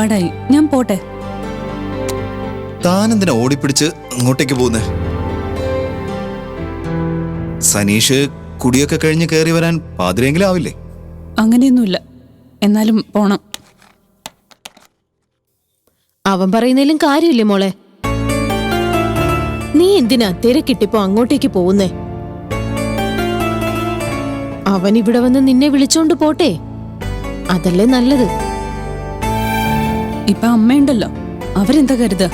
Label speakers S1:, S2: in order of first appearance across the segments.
S1: ഒരുപാടായി. ഞാൻ പോട്ടെ.
S2: താനെന്തിനാ ഓടിപ്പിടിച്ച് അങ്ങോട്ടേക്ക് പോകുന്നേ? സനീഷ് കുടിയൊക്കെ കഴിഞ്ഞ് കയറി വരാൻ പാതിരെങ്കിലും ആവില്ലേ?
S1: അങ്ങനെയൊന്നുമില്ല. എന്നാലും പോണം.
S3: അവൻ പറയുന്നതിലും കാര്യമില്ലേ മോളെ? നീ എന്തിനാ തിരക്കിട്ടിപ്പോ അങ്ങോട്ടേക്ക് പോകുന്നേ? അവൻ ഇവിടെ വന്ന് നിന്നെ വിളിച്ചോണ്ട് പോട്ടെ. അതല്ലേ നല്ലത്.
S1: ഇപ്പൊ അമ്മയുണ്ടല്ലോ. അവരെന്താ കരുത്?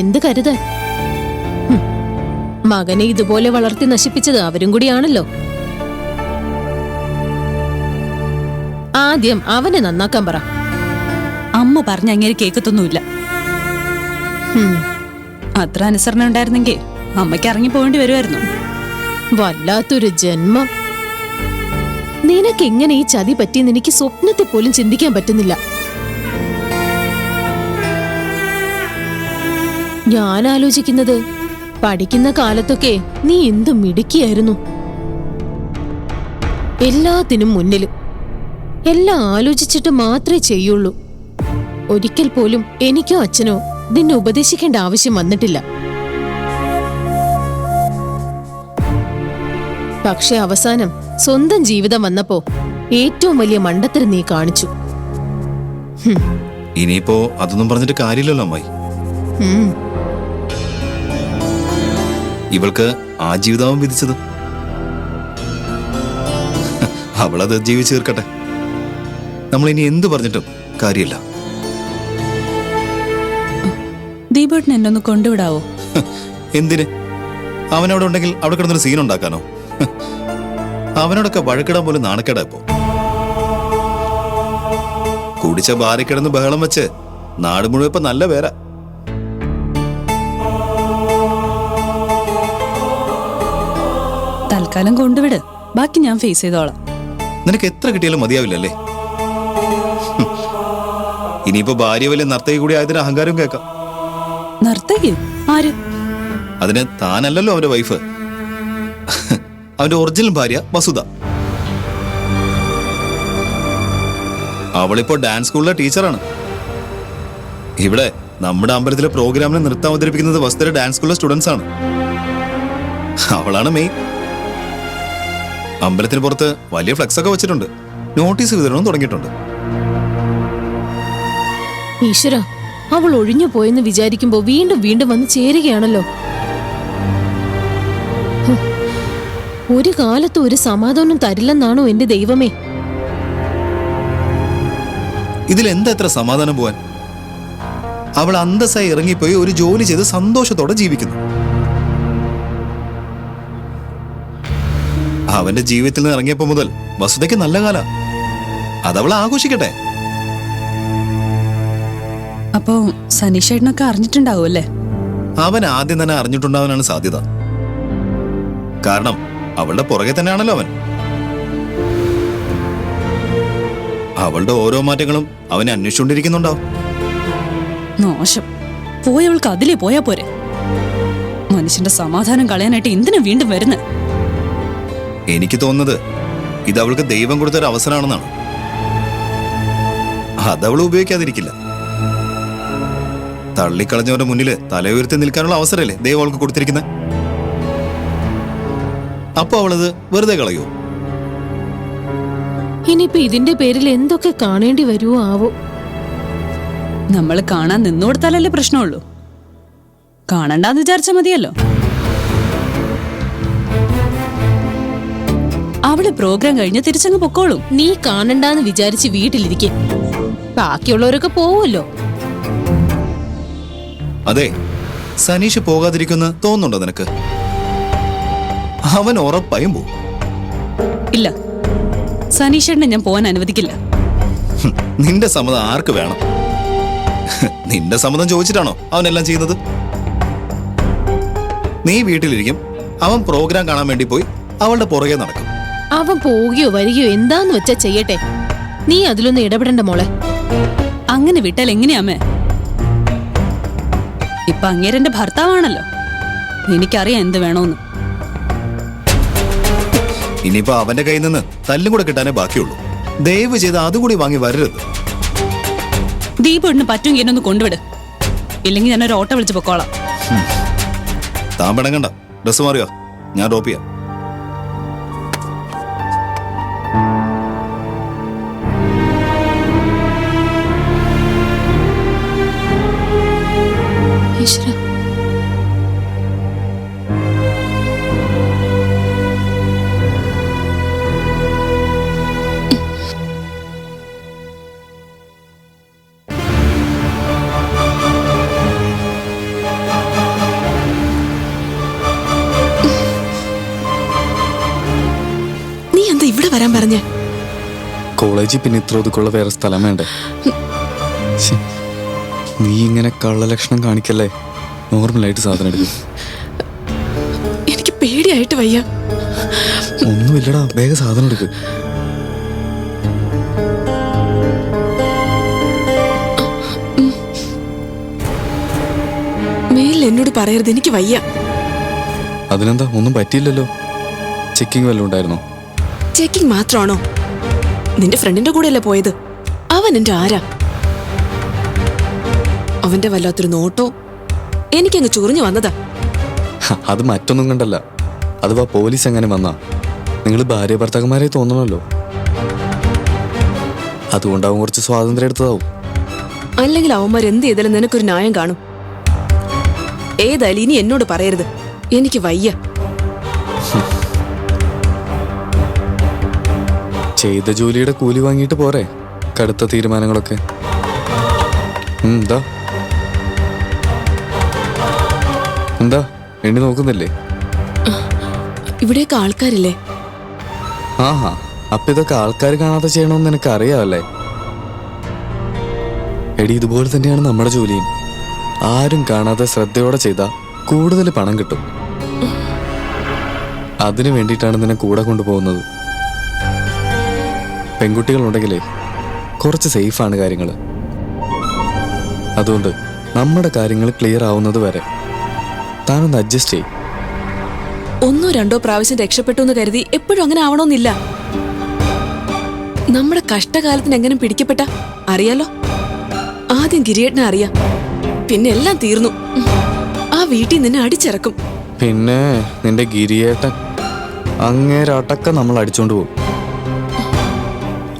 S3: എന്ത് കരുതാൻ മകനെ ഇതുപോലെ വളർത്തി നശിപ്പിച്ചത് അവരും കൂടിയാണല്ലോ. ആദ്യം അവനെ നന്നാക്കാൻ പറ.
S1: അമ്മ പറഞ്ഞ അങ്ങനെ
S3: കേക്കത്തൊന്നുമില്ല.
S1: അത്ര അനുസരണ ഉണ്ടായിരുന്നെങ്കിൽ അമ്മയ്ക്ക് ഇറങ്ങി പോകേണ്ടി വരുമായിരുന്നു
S3: വല്ലാത്തൊരു ജന്മം. നിനക്ക് എങ്ങനെ ഈ ചതി പറ്റിയെന്ന് എനിക്ക് സ്വപ്നത്തെ പോലും ചിന്തിക്കാൻ പറ്റുന്നില്ല. ഞാൻ ആലോചിക്കുന്നത് പഠിക്കുന്ന കാലത്തൊക്കെ നീ എന്ത് മിടുക്കിയായിരുന്നു. എല്ലാത്തിനും മുന്നിൽ എല്ലാം ആലോചിച്ചിട്ട് മാത്രമേ ചെയ്യുള്ളൂ. ഒരിക്കൽ പോലും എനിക്കോ അച്ഛനോ നിന്നെ ഉപദേശിക്കേണ്ട ആവശ്യം വന്നിട്ടില്ല. പക്ഷെ അവസാനം സ്വന്തം ജീവിതം വന്നപ്പോ ഏറ്റവും വലിയ മണ്ടത്തരം നീ കാണിച്ചു.
S2: ഇനിയിപ്പോ അതൊന്നും പറഞ്ഞിട്ട് കാര്യമില്ലല്ലോ അമ്മായി. ഇവൾക്ക് ആ ജീവിതാവും വിധിച്ചത്. അവളത് ജീവിച്ചു തീർക്കട്ടെ. നമ്മൾ ഇനി എന്ത് പറഞ്ഞിട്ടും കാര്യമില്ല.
S1: ദീപേട്ടൻ എന്നെ ഒന്ന് കൊണ്ടുവിടാവോ?
S2: എന്തിന്? അവനവിടെ ഉണ്ടെങ്കിൽ അവിടെ കിടന്നൊരു സീൻ ഉണ്ടാക്കാനോ? അവനോടൊക്കെ വഴക്കിടാൻ പോലും നാണക്കേടാ ഇപ്പോ. കുടിച്ച ബാരി കിടന്ന് ബഹളം വെച്ച് നാട് മുഴുവൻ ഇപ്പൊ നല്ല പേരാ
S1: തൽക്കാലം കൊണ്ടുവിട്. ബാക്കി ഞാൻ ഫേസ് ചെയ്തോളാം.
S2: നിനക്ക് എത്ര കിട്ടിയാലും മതിയാവില്ലല്ലേ. ഇനിയിപ്പോ ഭാര്യ വലിയ നർത്തകി കൂടി ആയതിന് അഹങ്കാരം കേൾക്കാം.
S1: നർത്തകി? ആര്?
S2: അതിന് താനല്ലല്ലോ അവന്റെ വൈഫ് അവന്റെ ഒറിജിനൽ ഭാര്യ വസുധ. അവളിപ്പോ ഡാൻസ് സ്കൂളിലെ ടീച്ചറാണ് ഇവിടെ നമ്മുടെ അമ്പലത്തിലെ പ്രോഗ്രാമിന് നൃത്തം അവതരിപ്പിക്കുന്നത് വസുധയുടെ ഡാൻസ് സ്കൂളിലെ സ്റ്റുഡൻസ് ആണ്. അവളാണ് മെയിൻ അമ്പലത്തിന് പുറത്ത് വലിയ ഫ്ലക്സ് ഒക്കെ വെച്ചിട്ടുണ്ട്. നോട്ടീസ് വിതരണവും തുടങ്ങിയിട്ടുണ്ട്.
S3: ഈശ്വര അവൾ ഒഴിഞ്ഞു പോയെന്ന് വിചാരിക്കുമ്പോ വീണ്ടും വീണ്ടും വന്ന് ചേരുകയാണല്ലോ. ഒരു കാലത്തും ഒരു സമാധാനം തരില്ലെന്നാണോ എന്റെ ദൈവമേ?
S2: ഇതിൽ എന്താ എത്ര സമാധാനം പോവാൻ? അവൾ അന്തസ്സായി ഇറങ്ങിപ്പോയി ഒരു ജോലി ചെയ്ത് സന്തോഷത്തോടെ ജീവിക്കുന്നു. അവന്റെ ജീവിതത്തിൽ നിന്ന് ഇറങ്ങിയപ്പോ മുതൽ വസുതയ്ക്ക് നല്ല കാല. അതവൾ ആഘോഷിക്കട്ടെ.
S1: അപ്പോ സനീഷേട്ടനൊക്കെ അറിഞ്ഞിട്ടുണ്ടാവുമല്ലേ
S2: അവൻ ആദ്യം തന്നെ അറിഞ്ഞിട്ടുണ്ടാവാനാണ് സാധ്യത. കാരണം അവളുടെ പുറകെ തന്നെയാണല്ലോ അവൻ. അവളുടെ ഓരോ മാറ്റങ്ങളും അവനെ അന്വേഷിച്ചുകൊണ്ടിരിക്കുന്നുണ്ടാവും.
S1: മോശം. പോയവൾക്ക് അതിലേ പോയാ പോരെ. മനുഷ്യന്റെ സമാധാനം കളയാനായിട്ട് എന്തിനാ വീണ്ടും വരുന്നത്
S2: എനിക്ക് തോന്നുന്നത് ഇത് അവൾക്ക് ദൈവം കൊടുത്തൊരു അവസരമാണെന്നാണ്. അതവൾ ഉപയോഗിക്കാതിരിക്കില്ല. തള്ളിക്കളഞ്ഞവരുടെ മുന്നിൽ തല ഉയർത്തി നിൽക്കാനുള്ള അവസരമല്ലേ ദൈവം അവൾക്ക് കൊടുത്തിരിക്കുന്നത് അപ്പൊ അവളത് വെറുതെ കളയോ?
S3: ഇനിയിപ്പോ ഇതിന്റെ പേരിൽ എന്തൊക്കെ കാണേണ്ടി വരുമോ ആവോ?
S1: നമ്മൾ കാണാൻ നിന്നു കൊടുത്താലല്ലേ പ്രശ്നമുള്ളൂ. കാണണ്ടാന്ന് വിചാരിച്ചാൽ മതിയല്ലോ. അവൾ പ്രോഗ്രാം കഴിഞ്ഞ് തിരിച്ചങ്ങ് പൊക്കോളും.
S3: നീ കാണണ്ടെന്ന് വിചാരിച്ച് വീട്ടിലിരിക്കെ. ബാക്കിയുള്ളവരൊക്കെ പോവുമല്ലോ.
S2: അതെ സനീഷ് പോകാതിരിക്കുന്ന തോന്നുന്നുണ്ടോ നിനക്ക്? അവൻ ഉറപ്പായും പോകും
S1: ഇല്ല സനീഷേട്ടനെ ഞാൻ പോകാൻ അനുവദിക്കില്ല.
S2: നിന്റെ സമ്മതം ആർക്ക് വേണം? നിന്റെ സമ്മതം ചോദിച്ചിട്ടാണോ അവനെല്ലാം ചെയ്യുന്നത് നീ വീട്ടിലിരിക്കും അവൻ പ്രോഗ്രാം കാണാൻ വേണ്ടി പോയി അവളുടെ പുറകെ നടക്കും.
S3: അവൻ പോവുകയോ വരികയോ എന്താന്ന് വെച്ചാ ചെയ്യട്ടെ. നീ അതിലൊന്നും ഇടപെടണ്ട മോളെ.
S1: അങ്ങനെ വിട്ടാൽ എങ്ങനെയാമേ ഇപ്പൊ അങ്ങേരെന്റെ ഭർത്താവാണല്ലോ. എനിക്കറിയാം എന്ത് വേണോന്ന്.
S2: ഇനിയിപ്പോ അവന്റെ കയ്യിൽ നിന്ന് തല്ലും കൂടെ കിട്ടാനേ ബാക്കിയുള്ളൂ. ദയവ് ചെയ്ത് അതുകൂടി വാങ്ങി വരരുത്.
S1: ദീപുവിന് പറ്റുമെങ്കിൽ എന്നൊന്ന് കൊണ്ടുവിട്. ഇല്ലെങ്കിൽ ഞാൻ ഒരു ഓട്ടോ വിളിച്ച് പൊക്കോളാം.
S2: താൻ പിണങ്ങണ്ട. ഡ്രസ് മാറിയോ? ഞാൻ ഡ്രോപ്പ്
S4: കോളേജിൽ പിന്നെ ഇത്ര ഒതുക്കുള്ള വേറെ സ്ഥലം വേണ്ടേ? നീ ഇങ്ങനെ കള്ളലക്ഷണം കാണിക്കല്ലേ? നോർമലായിട്ട് സാധനം എടുക്കും.
S5: എനിക്ക് പേടിയായിട്ട് വയ്യ.
S4: ഒന്നുമില്ലടാ വേഗം സാധനം എടുക്ക്.
S5: മേലിൽ എന്നോട് പറയരുത് എനിക്ക് വയ്യ.
S4: അതിനെന്താ ഒന്നും പറ്റിയില്ലല്ലോ. ചെക്കിംഗ് വല്ലതും ഉണ്ടായിരുന്നോ?
S5: ചെക്കിംഗ് മാത്രമാണോ? നിന്റെ ഫ്രണ്ടിന്റെ കൂടെയല്ലേ പോയത്? അവൻ എന്റെ ആരാ? അവന്റെ വല്ലാത്തൊരു നോട്ടോ? എനിക്കങ്ങ് ചൊറിഞ്ഞു വന്നതാ.
S4: അത് മറ്റൊന്നും കണ്ടല്ല. അഥവാ പോലീസ് എങ്ങനെ വന്നാ? നിങ്ങൾ ഭാര്യ ഭർത്താക്കന്മാരെ തോന്നണല്ലോ അതുകൊണ്ടാവും കുറച്ച് സ്വാതന്ത്ര്യം എടുത്തതാവും.
S5: അല്ലെങ്കിൽ അവന്മാർ എന്ത് ചെയ്താലും നിനക്കൊരു ന്യായം കാണും. ഏതായാലും ഇനി എന്നോട് പറയരുത്. എനിക്ക് വയ്യ.
S4: ചെയ്ത ജോലിയുടെ കൂലി വാങ്ങിയിട്ട് പോരെ? കടുത്ത തീരുമാനങ്ങളൊക്കെ. എന്താ എന്താ എണ്ണി നോക്കുന്നില്ലേ?
S5: ഇവിടെയൊക്കെ ആൾക്കാരില്ലേ?
S4: ആഹാ അപ്പൊ ഇതൊക്കെ ആൾക്കാർ കാണാതെ ചെയ്യണമെന്ന് നിനക്ക് അറിയാമല്ലേ എടി ഇതുപോലെ തന്നെയാണ് നമ്മുടെ ജോലിയും. ആരും കാണാതെ ശ്രദ്ധയോടെ ചെയ്താൽ കൂടുതൽ പണം കിട്ടും. അതിനു വേണ്ടിയിട്ടാണ് നിന്നെ കൂടെ കൊണ്ടുപോകുന്നത്. പെൺകുട്ടികളുണ്ടെങ്കിലേ കുറച്ച് സേഫാണ് കാര്യങ്ങൾ അതുകൊണ്ട് നമ്മുടെ കാര്യങ്ങൾ ക്ലിയർ ആവുന്നത് വരെ താനൊന്ന് അഡ്ജസ്റ്റ് ചെയ്യും.
S5: ഒന്നോ രണ്ടോ പ്രാവശ്യം രക്ഷപ്പെട്ടു എന്ന് കരുതി എപ്പോഴും അങ്ങനെ ആവണമെന്നില്ല നമ്മുടെ കഷ്ടകാലത്തിന് എങ്ങനെ പിടിക്കപ്പെട്ട അറിയാലോ? ആദ്യം ഗിരിയേട്ടനെ അറിയാം. പിന്നെ എല്ലാം തീർന്നു. ആ വീട്ടിൽ നിന്നെ അടിച്ചിറക്കും.
S4: പിന്നെ നിന്റെ ഗിരിയേട്ടൻ അങ്ങേരട്ടക്ക നമ്മൾ അടിച്ചോണ്ട് പോകും.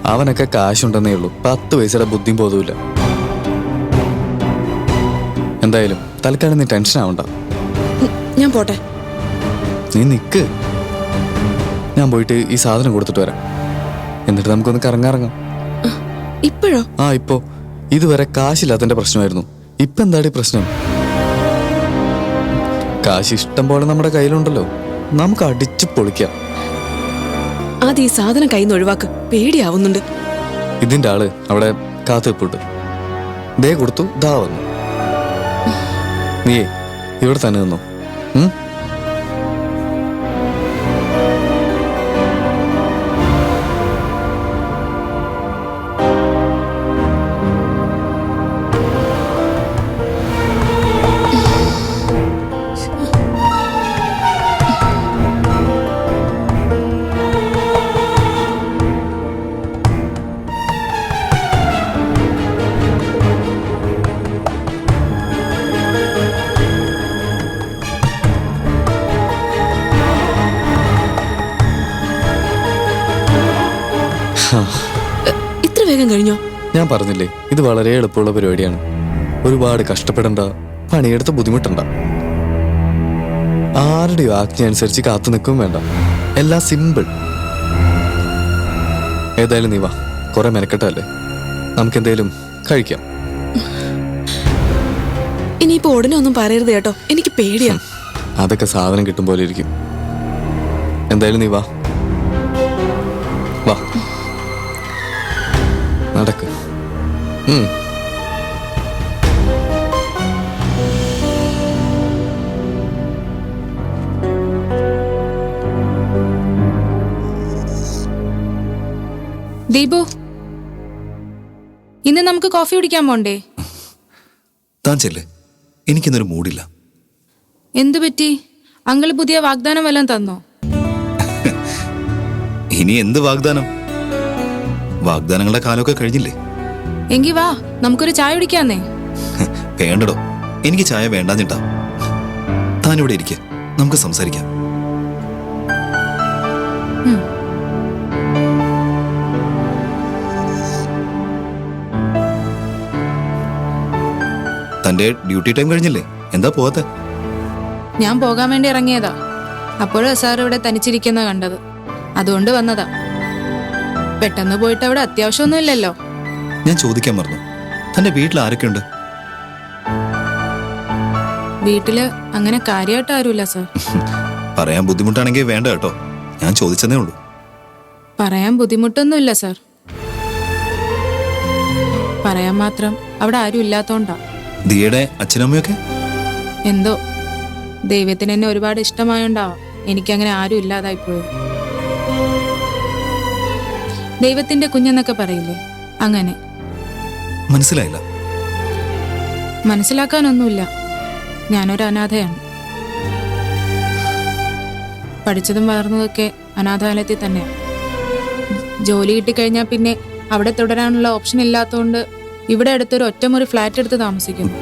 S4: അവനൊക്കെ കാശുണ്ടെന്നേ ഉള്ളൂ. പത്ത് പൈസയുടെ ബുദ്ധിയും പോതുമില്ല എന്തായാലും തൽക്കാലം നീ ടെൻഷൻ ആവണ്ട.
S5: ഞാൻ പോട്ടെ.
S4: നീ നിക്ക്. ഞാൻ പോയിട്ട് ഈ സാധനം കൊടുത്തിട്ട് വരാം. എന്നിട്ട് നമുക്കൊന്ന് കറങ്ങാറങ്ങാം.
S5: ഇപ്പോഴോ?
S4: ആ ഇപ്പോ. ഇതുവരെ കാശില്ലാത്തതിന്റെ പ്രശ്നമായിരുന്നു. ഇപ്പൊ എന്താടി പ്രശ്നം? കാശ് ഇഷ്ടം പോലെ നമ്മുടെ കയ്യിലുണ്ടല്ലോ. നമുക്ക് അടിച്ചു പൊളിക്കാം.
S5: ആദ്യം ഈ സാധനം കയ്യിൽ നിന്ന് ഒഴിവാക്ക്. പേടിയാവുന്നുണ്ട്.
S4: ഇതിന്റെ ആൾ അവിടെ കാത്തുനിൽപ്പുണ്ട് ദേ കൊടുത്തു ദാ വന്നു. നീ ഇവിടെ തന്നെ നിന്നു. ഞാൻ പറഞ്ഞില്ലേ ഇത് വളരെ എളുപ്പമുള്ള പരിപാടിയാണ്. ഒരുപാട് കഷ്ടപ്പെടണ്ട പണിയെടുത്ത് ബുദ്ധിമുട്ടണ്ട. ആരുടെയോ ആജ്ഞ അനുസരിച്ച് കാത്തു നിൽക്കും വേണ്ട. എല്ലാം സിമ്പിൾ. ഏതായാലും നീ വാ കുറെ മെനക്കെട്ടല്ലേ നമുക്ക് എന്തേലും കഴിക്കാം.
S5: ഇനിയിപ്പോ ഉടനെ ഒന്നും പറയരുത് കേട്ടോ. എനിക്ക് പേടിയാണ്
S4: അതൊക്കെ സാധനം കിട്ടും പോലെ ഇരിക്കും. എന്തായാലും നീ വാ. വാ. നടക്ക്.
S6: ദീപു ഇന്ന് നമുക്ക് കോഫി കുടിക്കാൻ പോണ്ടേ?
S2: താൻ ചെല്ലേ. എനിക്കിന്നൊരു മൂടില്ല.
S6: എന്തു പറ്റി? അങ്ങൾ പുതിയ വാഗ്ദാനം വല്ലതും തന്നോ?
S2: ഇനി എന്ത് വാഗ്ദാനം? വാഗ്ദാനങ്ങളുടെ കാലമൊക്കെ കഴിഞ്ഞില്ലേ?
S6: എങ്കി വാ നമുക്കൊരു ചായ കുടിക്കാന്നേ.
S2: വേണ്ടടോ. എനിക്ക് ചായ വേണ്ടാഞ്ഞിട്ടാ. താനിവിടെ ഇരിക്കെ. നമുക്ക് സംസാരിക്കാം. തന്റെ ഡ്യൂട്ടി ടൈം കഴിഞ്ഞില്ലേ? എന്താ പോവാത്ത?
S6: ഞാൻ പോകാൻ വേണ്ടി ഇറങ്ങിയതാ. അപ്പോഴും സാർ ഇവിടെ തനിച്ചിരിക്കുന്ന കണ്ടത്. അതുകൊണ്ട് വന്നതാ. പെട്ടെന്ന് പോയിട്ട് അവിടെ അത്യാവശ്യമൊന്നുമില്ലല്ലോ.
S2: ഞാൻ ചോദിക്കാൻ മറന്നു. തന്റെ വീട്ടിൽ ആരൊക്കെയുണ്ട്?
S6: വീട്ടിൽ അങ്ങനെ കാര്യമായിട്ട് ആരുമില്ല സർ.
S2: പറയാൻ ബുദ്ധിമുട്ടാണെങ്കിൽ വേണ്ട കേട്ടോ. ഞാൻ ചോദിച്ചതേ ഉള്ളൂ.
S6: പറയാൻ ബുദ്ധിമുട്ടൊന്നുമില്ല സർ. പറയാൻ മാത്രം അവിടെ ആരും ഇല്ലാത്തോണ്ടാ.
S2: ദിയയുടെ അച്ഛനമ്മയൊക്കെ
S6: എന്തോ? ദൈവത്തിന് എന്നെ ഒരുപാട് ഇഷ്ടമായോണ്ടാവാം എനിക്കങ്ങനെ ആരും ഇല്ലാതായി പോയത്. ദൈവത്തിന്റെ കുഞ്ഞെന്നൊക്കെ പറയില്ലേ? അങ്ങനെ.
S2: മനസ്സിലായില്ല.
S6: മനസ്സിലാക്കാനൊന്നുമില്ല. ഞാനൊരു അനാഥയാണ്. പഠിച്ചതും വളർന്നതൊക്കെ അനാഥാലയത്തിൽ തന്നെയാണ് ജോലി കിട്ടിക്കഴിഞ്ഞാൽ പിന്നെ അവിടെ തുടരാനുള്ള ഓപ്ഷൻ ഇല്ലാത്തതുകൊണ്ട് ഇവിടെ അടുത്തൊരു ഒറ്റമുറി ഫ്ലാറ്റ് എടുത്ത് താമസിക്കുന്നു.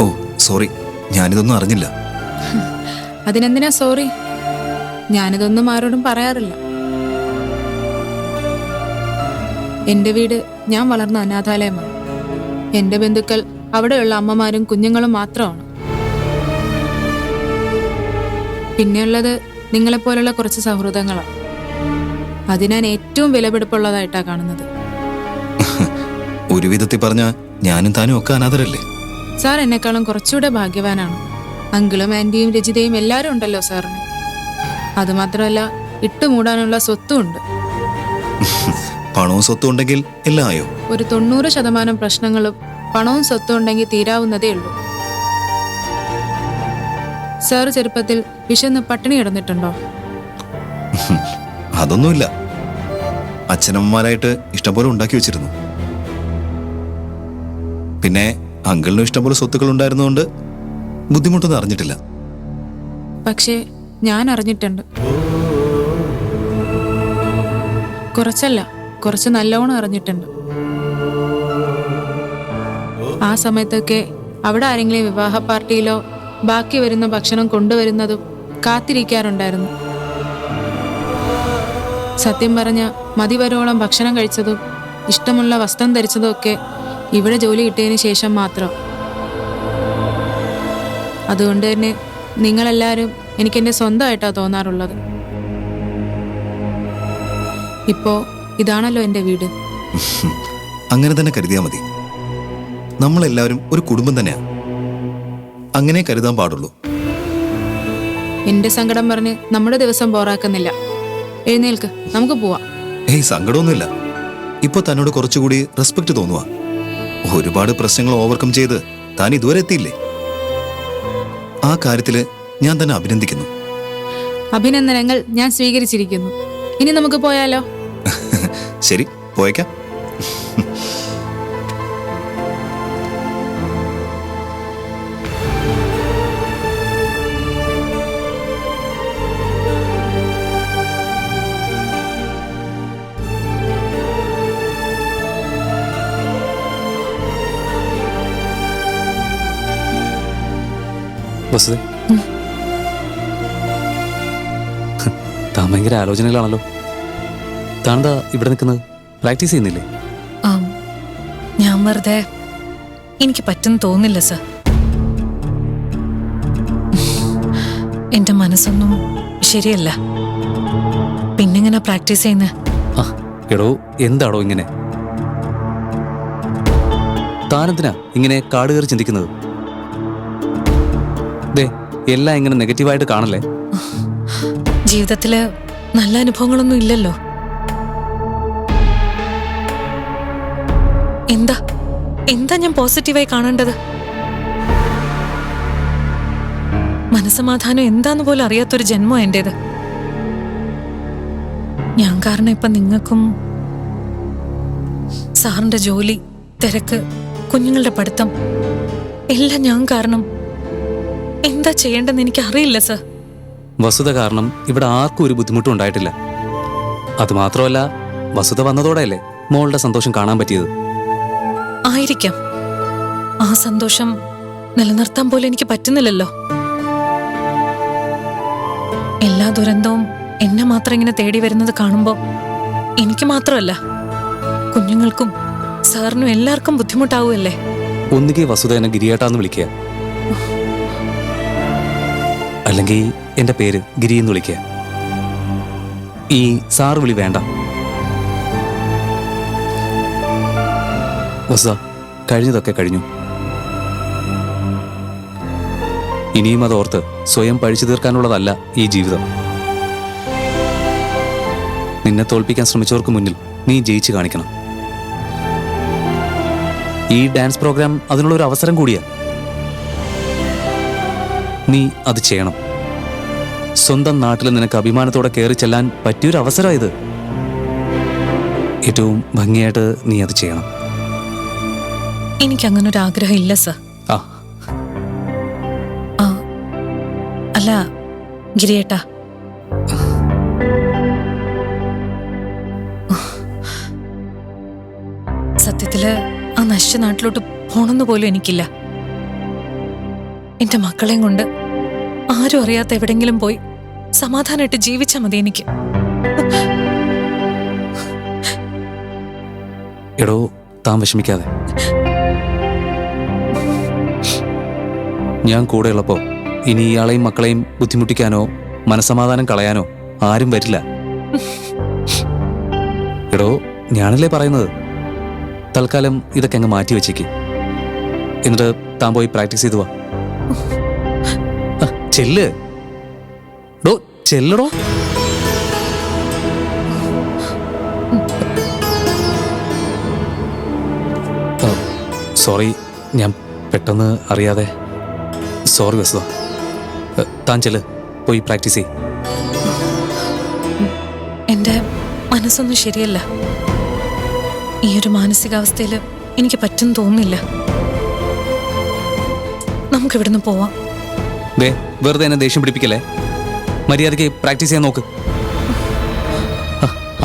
S2: Oh sorry. ഞാനിതൊന്നും അറിഞ്ഞില്ല.
S6: അതിനെന്തിനാ സോറി? ഞാനിതൊന്നും ആരോടും പറയാറില്ല. എന്റെ വീട് ഞാൻ വളർന്ന അനാഥാലയമാണ്. എന്റെ ബന്ധുക്കൾ അവിടെയുള്ള അമ്മമാരും കുഞ്ഞുങ്ങളും മാത്രമാണ്. പിന്നെയുള്ളത് നിങ്ങളെപ്പോലുള്ള കുറച്ച് സൗഹൃദങ്ങളാണ്. അത് ഞാൻ ഏറ്റവും വിലപിടിപ്പുള്ളതായിട്ടാണ് കാണുന്നത്.
S2: ഒരു വിധത്തിൽ പറഞ്ഞ ഞാനും താനും ഒക്കെ അനാഥരല്ലേ?
S6: സാർ എന്നെക്കാളും കുറച്ചുകൂടെ ഭാഗ്യവാനാണ്. അങ്കിളും ആന്റിയും രചിതയും എല്ലാവരും ഉണ്ടല്ലോ സാറിന്. അതുമാത്രമല്ല ഇട്ടുമൂടാനുള്ള സ്വത്തും ഉണ്ട്
S2: പണവും സ്വത്തും ഉണ്ടെങ്കിൽ എല്ലായോ?
S6: ഒരു തൊണ്ണൂറ് ശതമാനം പ്രശ്നങ്ങളും പണവും സ്വത്തും ഉണ്ടെങ്കിൽ തീരാവുന്നതേ ഉള്ളൂ. സാർ ചെറുപ്പത്തിൽ വിശന്ന് പട്ടിണി കിടന്നിട്ടുണ്ടോ?
S2: അതൊന്നുമില്ല. അച്ഛനമ്മമാരായിട്ട് ഇഷ്ടംപോലെ ഉണ്ടാക്കി വെച്ചിരുന്നു. പിന്നെ അങ്കിളിനും ഇഷ്ടംപോലെ സ്വത്തുക്കൾ ഉണ്ടായിരുന്നുകൊണ്ട് ബുദ്ധിമുട്ടൊന്നും അറിഞ്ഞിട്ടില്ല.
S6: പക്ഷേ ഞാൻ അറിഞ്ഞിട്ടുണ്ട്. കുറച്ചല്ല. കുറച്ച് നല്ലോണം അറിഞ്ഞിട്ടുണ്ട്. ആ സമയത്തൊക്കെ അവിടെ ആരെങ്കിലും വിവാഹ പാർട്ടിയിലോ ബാക്കി വരുന്ന ഭക്ഷണം കൊണ്ടുവരുന്നതും കാത്തിരിക്കാറുണ്ടായിരുന്നു. സത്യം പറഞ്ഞ മതിവരോളം ഭക്ഷണം കഴിച്ചതും ഇഷ്ടമുള്ള വസ്ത്രം ധരിച്ചതും ഒക്കെ ഇവിടെ ജോലി കിട്ടിയതിന് ശേഷം മാത്രം. അതുകൊണ്ട് തന്നെ നിങ്ങളെല്ലാവരും എനിക്കെന്റെ സ്വന്തമായിട്ടാണ് തോന്നാറുള്ളത്. ഇപ്പോ ഇതാണല്ലോ എന്റെ വീട്.
S2: അങ്ങനെ തന്നെ കരുതിയാൽ മതി. നമ്മളെല്ലാവരും ഒരു കുടുംബം തന്നെയാ. അങ്ങനെ കരുതാൻ പാടുള്ളൂ.
S6: എന്റെ സങ്കടം പറഞ്ഞ് നമ്മുടെ ദിവസം ബോറാക്കുന്നില്ല. എഴുന്നേൽക്ക് നമുക്ക് പോവാ.
S2: ഏയ് സങ്കടമൊന്നുമില്ല. ഇപ്പൊ തന്നോട് കുറച്ചുകൂടി റെസ്പെക്ട് തോന്നുക ഒരുപാട് പ്രശ്നങ്ങൾ ഓവർകം ചെയ്ത് താൻ ഇതുവരെ എത്തിയില്ലേ? ആ കാര്യത്തിൽ ഞാൻ തന്നെ അഭിനന്ദിക്കുന്നു.
S6: അഭിനന്ദനങ്ങൾ ഞാൻ സ്വീകരിച്ചിരിക്കുന്നു. ഇനി നമുക്ക് പോയാലോ?
S2: ശരി പോയേക്കാം.
S7: വസുതേ. താൻ ഭയങ്കര ആലോചനകളാണല്ലോ താനെന്താ ഇവിടെ നിൽക്കുന്നത്? പ്രാക്ടീസ് ചെയ്യുന്നില്ലേ?
S8: ഞാൻ വെറുതെ എനിക്ക് പറ്റുന്ന തോന്നില്ല സർ. എന്റെ മനസ്സൊന്നും ശരിയല്ല. പിന്നെങ്ങനെ പ്രാക്ടീസ് ചെയ്യുന്നത്
S7: എടോ എന്താടോ ഇങ്ങനെ? താനെന്തിനാ ഇങ്ങനെ കാട് കയറി ചിന്തിക്കുന്നത്? ദേ എല്ലാം ഇങ്ങനെ നെഗറ്റീവായിട്ട് കാണല്ലേ?
S8: ജീവിതത്തിൽ നല്ല അനുഭവങ്ങളൊന്നും ഇല്ലല്ലോ. എന്താ? എന്താ ഞാൻ പോസിറ്റീവായി കാണേണ്ടത്? മനസമാധാനം എന്താന്ന് പോലും അറിയാത്തൊരു ജന്മം എന്റെത് ഞാൻ കാരണം ഇപ്പൊ നിങ്ങൾക്കും സാറിന്റെ ജോലി തിരക്ക് കുഞ്ഞുങ്ങളുടെ പഠിത്തം എല്ലാം ഞാൻ കാരണം. എന്താ ചെയ്യേണ്ടെന്ന് എനിക്ക് അറിയില്ല സർ.
S7: വസുത കാരണം ഇവിടെ ആർക്കും ഒരു ബുദ്ധിമുട്ടും ഉണ്ടായിട്ടില്ല. അത് മാത്രമല്ല വസുത വന്നതോടെയല്ലേ മോളുടെ സന്തോഷം കാണാൻ പറ്റിയത്.
S8: ആയിരിക്കാം. ആ സന്തോഷം നിലനിർത്താൻ പോലും എനിക്ക് പറ്റുന്നില്ലല്ലോ. എല്ലാ ദുരന്തവും എന്നെ മാത്രം ഇങ്ങനെ തേടി വരുന്നത് കാണുമ്പോൾ എനിക്ക് മാത്രമല്ല കുഞ്ഞുങ്ങൾക്കും സാറിനും എല്ലാവർക്കും ബുദ്ധിമുട്ടാവുമല്ലേ
S7: ഒന്നുകിൽ വസുദേനെ ഗിരിയേട്ടാന്ന് വിളിക്കുക. അല്ലെങ്കിൽ എന്റെ പേര് ഗിരി എന്ന് വിളിക്കുക. ഈ സാർ വിളി വേണ്ട. വസുത കഴിഞ്ഞതൊക്കെ കഴിഞ്ഞു. ഇനിയും അതോർത്ത് സ്വയം പഴിച്ചു തീർക്കാനുള്ളതല്ല ഈ ജീവിതം. നിന്നെ തോൽപ്പിക്കാൻ ശ്രമിച്ചവർക്ക് മുന്നിൽ നീ ജയിച്ചു കാണിക്കണം. ഈ ഡാൻസ് പ്രോഗ്രാം അതിനുള്ള ഒരു അവസരം കൂടിയാ. നീ അത് ചെയ്യണം. സ്വന്തം നാട്ടിൽ നിനക്ക് അഭിമാനത്തോടെ കയറി ചെല്ലാൻ പറ്റിയൊരു അവസരം ഇത്. ഏറ്റവും ഭംഗിയായിട്ട് നീ അത് ചെയ്യണം.
S8: എനിക്ക് അങ്ങനെ ഒരു ആഗ്രഹം ഇല്ല സർ.
S7: ആ.
S8: അല്ല ഗിരിയേട്ടാ. സത്യത്തിൽ ആ നശിച്ച നാട്ടിലോട്ട് പോണെന്ന് പോലും എനിക്കില്ല. എന്റെ മക്കളെയും കൊണ്ട് ആരും അറിയാത്ത എവിടെങ്കിലും പോയി സമാധാനമായിട്ട് ജീവിച്ചാൽ മതി എനിക്ക്.
S7: എടോ താൻ വിഷമിക്കാതെ. ഞാൻ കൂടെയുള്ളപ്പോൾ ഇനി ഇയാളെയും മക്കളെയും ബുദ്ധിമുട്ടിക്കാനോ മനസമാധാനം കളയാനോ ആരും വരില്ല. എടോ ഞാനല്ലേ പറയുന്നത്? തൽക്കാലം ഇതൊക്കെ അങ്ങ് മാറ്റി വെച്ചേക്ക്. എന്നിട്ട് താൻ പോയി പ്രാക്ടീസ് ചെയ്തു വാ. ചെല്ല്. ഡോ ചെല്ലടോ. സോറി ഞാൻ പെട്ടെന്ന് അറിയാതെ സോറി വസുത താൻ ചെൽ പോയി പ്രാക്ടീസ് ചെയ്
S8: എന്റെ മനസ്സൊന്നും ശരിയല്ല. ഈ ഒരു മാനസികാവസ്ഥയിൽ എനിക്ക് പറ്റും തോന്നുന്നില്ല. നമുക്കിവിടുന്ന് പോവാം.
S7: ദേ വെറുതെ എന്നെ ദേഷ്യം പിടിപ്പിക്കല്ലേ? മര്യാദയ്ക്ക് പ്രാക്ടീസ് ചെയ്യാൻ നോക്ക്.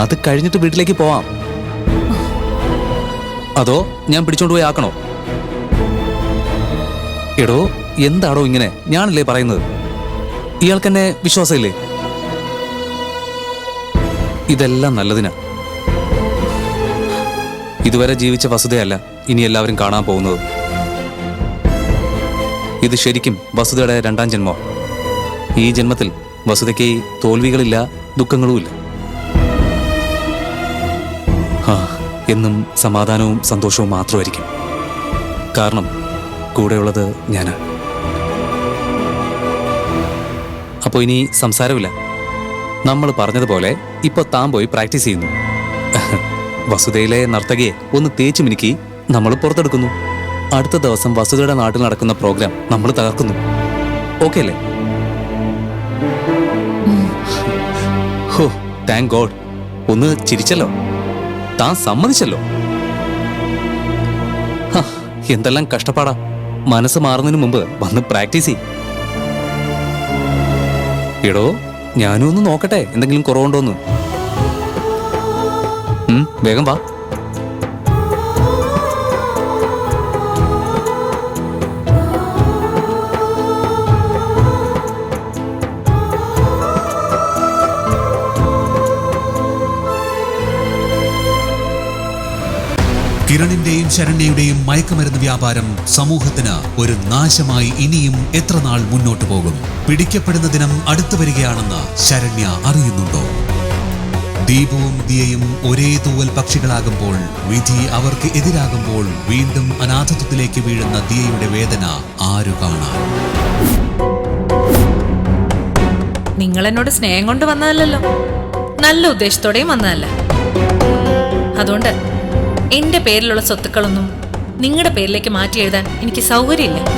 S7: അത് കഴിഞ്ഞിട്ട് വീട്ടിലേക്ക് പോവാം. അതോ ഞാൻ പിടിച്ചോണ്ട് പോയി ആക്കണോ? എടോ എന്താടോ ഇങ്ങനെ? ഞാനല്ലേ പറയുന്നത്? ഇയാൾക്കെന്നെ വിശ്വാസമില്ലേ? ഇതെല്ലാം നല്ലതിനാ. ഇതുവരെ ജീവിച്ച വസുതയല്ല ഇനി എല്ലാവരും കാണാൻ പോകുന്നത്. ഇത് ശരിക്കും വസുതയുടെ രണ്ടാം ജന്മം ഈ ജന്മത്തിൽ വസുതയ്ക്ക് തോൽവികളില്ല ദുഃഖങ്ങളുമില്ല. എന്നും സമാധാനവും സന്തോഷവും മാത്രമായിരിക്കും. കാരണം കൂടെയുള്ളത് ഞാനാ. അപ്പോൾ ഇനി സംസാരമില്ല. നമ്മൾ പറഞ്ഞതുപോലെ ഇപ്പൊ താൻ പോയി പ്രാക്ടീസ് ചെയ്യുന്നു. വസുതയിലെ നർത്തകിയെ ഒന്ന് തേച്ചു മിനുക്കി നമ്മൾ പുറത്തെടുക്കുന്നു. അടുത്ത ദിവസം വസുതയുടെ നാട്ടിൽ നടക്കുന്ന പ്രോഗ്രാം നമ്മൾ തകർക്കുന്നു. ഓക്കെ അല്ലേ? ഹോ താങ്ക് ഗോഡ്. ഒന്ന് ചിരിച്ചല്ലോ. താൻ സമ്മതിച്ചല്ലോ. എന്തെല്ലാം കഷ്ടപ്പാടാ. മനസ്സ് മാറുന്നതിന് മുമ്പ് വന്ന് പ്രാക്ടീസ് ചെയ് എടോ ഞാനും ഒന്ന് നോക്കട്ടെ എന്തെങ്കിലും കുറവുണ്ടോന്ന്. വേഗം വാ.
S9: കിരണിന്റെയും ശരണ്യയുടെയും മയക്കുമരുന്ന് വ്യാപാരം സമൂഹത്തിന് ഒരു നാശമായി ഇനിയും എത്ര നാൾ മുന്നോട്ടു പോകും? പിടിക്കപ്പെടുന്ന ദിനം അടുത്തു വരികയാണെന്ന് ശരണ്യ അറിയുന്നുണ്ടോ? ദീപവും ദിയയും ഒരേ തൂവൽ പക്ഷികളാകുമ്പോൾ വിധി അവർക്ക് എതിരാകുമ്പോൾ വീണ്ടും അനാഥത്വത്തിലേക്ക് വീഴുന്ന ദിയയുടെ വേദന ആരു കാണാൻ?
S8: നിങ്ങൾ എന്നോട് സ്നേഹം കൊണ്ട് വന്നതല്ലല്ലോ. നല്ല ഉദ്ദേശത്തോടെയും വന്നതല്ല. അതുകൊണ്ട് എന്റെ പേരിലുള്ള സ്വത്തുക്കളൊന്നും നിങ്ങളുടെ പേരിലേക്ക് മാറ്റി എഴുതാൻ എനിക്ക് സൗകര്യമില്ല.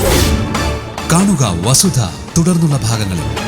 S9: കാണുക വസുധ തുടർന്നുള്ള ഭാഗങ്ങളിൽ.